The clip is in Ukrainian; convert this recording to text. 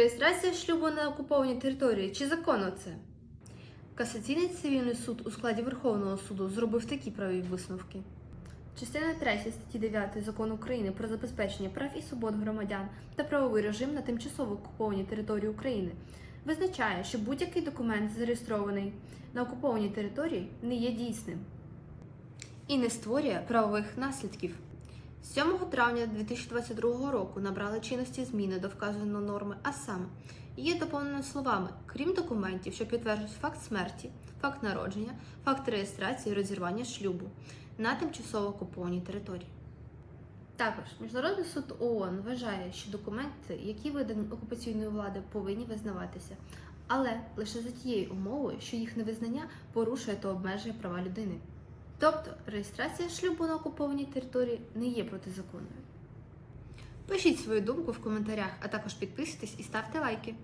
реєстрація шлюбу на окупованій території чи законно це? Касаційний цивільний суд у складі Верховного суду зробив такі правові висновки. Частина 3 статті 9 Закону України про забезпечення прав і свобод громадян та правовий режим на тимчасово окупованій території України визначає, що будь-який документ, зареєстрований на окупованій території, не є дійсним і не створює правових наслідків. 7 травня 2022 року набрали чинності зміни до вказаної норми, а саме є доповнено словами, крім документів, що підтверджують факт смерті, факт народження, факт реєстрації і розірвання шлюбу на тимчасово окупованій території. Також Міжнародний суд ООН вважає, що документи, які видані окупаційною владою, повинні визнаватися, але лише за тією умовою, що їх невизнання порушує та обмежує права людини. Тобто реєстрація шлюбу на окупованій території не є протизаконною. Пишіть свою думку в коментарях, а також підписуйтесь і ставте лайки.